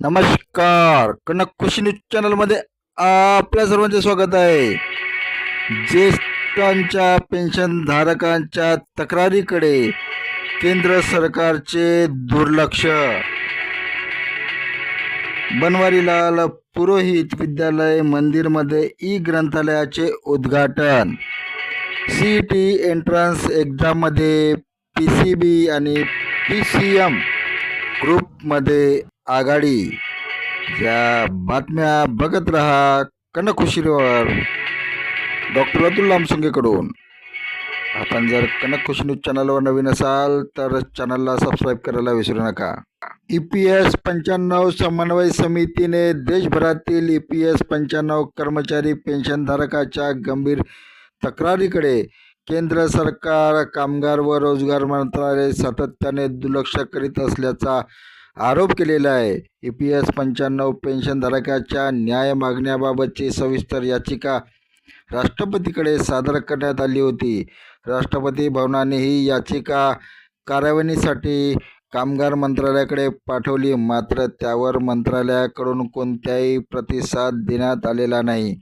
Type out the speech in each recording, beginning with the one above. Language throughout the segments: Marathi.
नमस्कार. कनक खुशी न्यूज चॅनलमध्ये आपल्या सर्वांचे स्वागत आहे. ज्येष्ठांच्या पेन्शनधारकांच्या तक्रारीकडे केंद्र सरकारचे दुर्लक्ष. बनवारीलाल पुरोहित विद्यालय मंदिरमध्ये ई ग्रंथालयाचे उद्घाटन. सी टी एंट्रन्स एक्झाममध्ये पी सी बी आणि पी सी एम ग्रुपमध्ये आघाडी. या बातम्या बघत रहा कनकखुशीवर. डॉक्टर अतुल लामसुंगेकडून. आपण जर कनक खुशी न्यूज चॅनलवर नवीन असाल तर चॅनलला सबस्क्राईब करायला विसरू नका. ई पी एस पंच्याण्णव समन्वय समितीने देशभरातील ई पी एस पंच्याण्णव कर्मचारी पेन्शनधारकाच्या गंभीर तक्रारीकडे केंद्र सरकार कामगार व रोजगार मंत्रालय सातत्याने दुर्लक्ष करीत असल्याचा आरोप केलेला आहे. ई पी एस पंच्याण्णव पेन्शनधारकाच्या न्याय मागण्याबाबतची सविस्तर याचिका राष्ट्रपतीकडे सादर करण्यात आली होती. राष्ट्रपती भवनाने ही याचिका कार्यवाहीसाठी कामगार मंत्रालयाकडे पाठवली. मात्र त्यावर मंत्रालयाकडून कोणत्याही प्रतिसाद देण्यात आलेला नाही.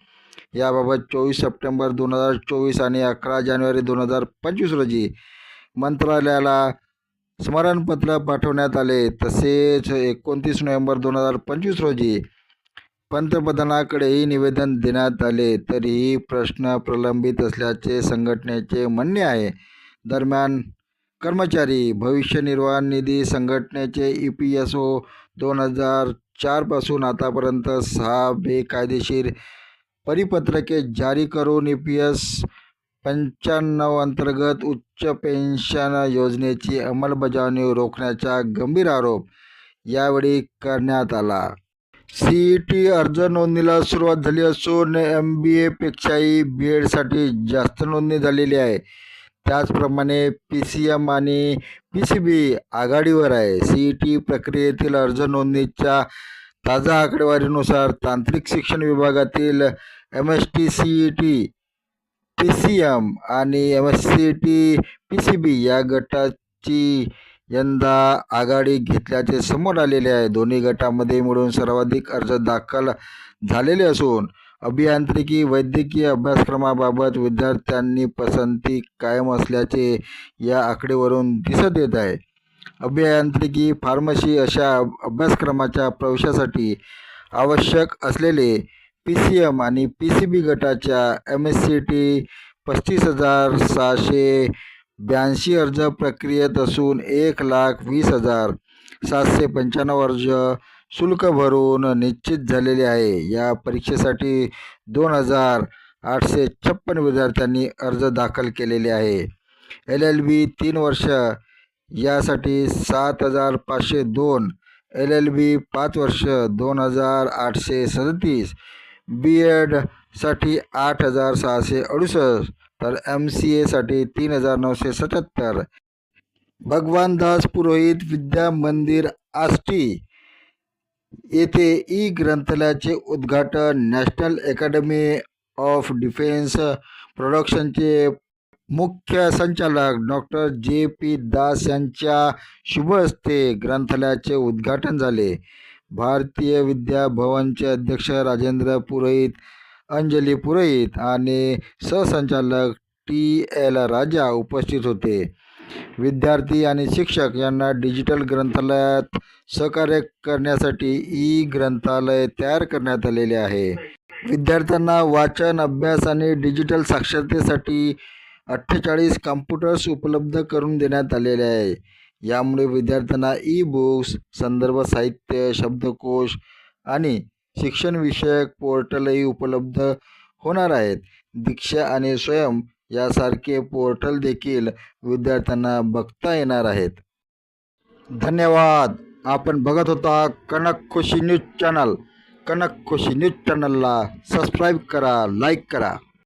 याबाबत चोवीस सप्टेंबर दोन हजार चोवीस आणि अकरा जानेवारी दोन हजार पंचवीस रोजी मंत्रालयाला स्मरणपत्र पाठवण्यात आले. तसेच एकोणतीस नोव्हेंबर दोन हजार पंचवीस रोजी पंतप्रधानाकडेही निवेदन देण्यात आले. तरीही प्रश्न प्रलंबित असल्याचे संघटनेचे म्हणणे आहे. दरम्यान कर्मचारी भविष्य निर्वाह निधी संघटनेचे ई पी एस ओ दोन हजार चारपासून आतापर्यंत सहा बेकायदेशीर परिपत्रके जारी करून ई पी एस पंच्याण्णव अंतर्गत उच्च पेन्शन योजनेची अंमलबजावणी रोखण्याचा गंभीर आरोप यावेळी करण्यात आला. सी ई टी अर्ज नोंदणीला सुरुवात झाली असून एम बी एपेक्षाही बी एडसाठी जास्त नोंदणी झालेली आहे. त्याचप्रमाणे पी सी एम आणि पी सी बी आघाडीवर आहे. सी ई टी प्रक्रियेतील अर्ज नोंदणीच्या ताजा आकडेवारीनुसार तांत्रिक शिक्षण विभागातील M S T C E T P C M आणि M S C T P C B या गटाची यंदा आघाडी घेतल्याचे समोर आलेले आहे. दोन्ही गटामध्ये मिळून सर्वाधिक अर्ज दाखल झालेले असून अभियांत्रिकी वैद्यकीय अभ्यासक्रमाबाबत विद्यार्थ्यांनी पसंती कायम असल्याचे या आकडेवरून दिसत येत आहे. अभियांत्रिकी फार्मसी अशा अभ्यासक्रमाच्या प्रवेशासाठी आवश्यक असलेले पी सी एम आणि पी सी बी गटाच्या एम एस सी टी पस्तीस हजार सहाशे ब्याऐंशी अर्ज प्रक्रियेत असून एक लाख वीस हजार सातशे पंच्याण्णव अर्ज शुल्क भरून निश्चित झालेले आहे. या परीक्षेसाठी दोन हजार आठशे छप्पन विद्यार्थ्यांनी अर्ज दाखल केलेले आहे. एल एल बी तीन वर्ष यासाठी सात हजार पाचशे दोन एल एल बी पाच वर्ष दोन हजार आठशे सदतीस बी एडसाठी आठ हजार सहाशे अडुसष्ट तर एम सी एसाठी तीन हजार नऊशे सत्याहत्तर. भगवान दास पुरोहित विद्या मंदिर आष्टी येथे ई ग्रंथालयाचे उद्घाटन नॅशनल अकॅडमी ऑफ डिफेन्स प्रोडक्शनचे मुख्य संचालक डॉक्टर जे पी दास यांच्या शुभ हस्ते ग्रंथालयाचे उद्घाटन झाले. भारतीय विद्या भवनचे अध्यक्ष राजेंद्र पुरोहित अंजली पुरोहित आणि सहसंचालक टी एल राजा उपस्थित होते. विद्यार्थी आणि शिक्षक यांना डिजिटल ग्रंथालयात सहकार्य करण्यासाठी ई ग्रंथालय तयार करण्यात आलेले आहे. विद्यार्थ्यांना वाचन अभ्यास आणि डिजिटल साक्षरतेसाठी अठ्ठेचाळीस कॉम्प्युटर्स उपलब्ध करून देण्यात आलेले आहे. यामुळे विद्यार्थ्यांना ई बुक्स संदर्भ साहित्य शब्दकोश आणि शिक्षणविषयक पोर्टलही उपलब्ध होणार आहेत. दीक्षा आणि स्वयं यासारखे पोर्टल देखील विद्यार्थ्यांना बघता येणार आहेत. धन्यवाद. आपण बघत होता Kanak Khushi news channel. Kanak Khushi news चॅनलला सबस्क्राईब करा लाईक करा.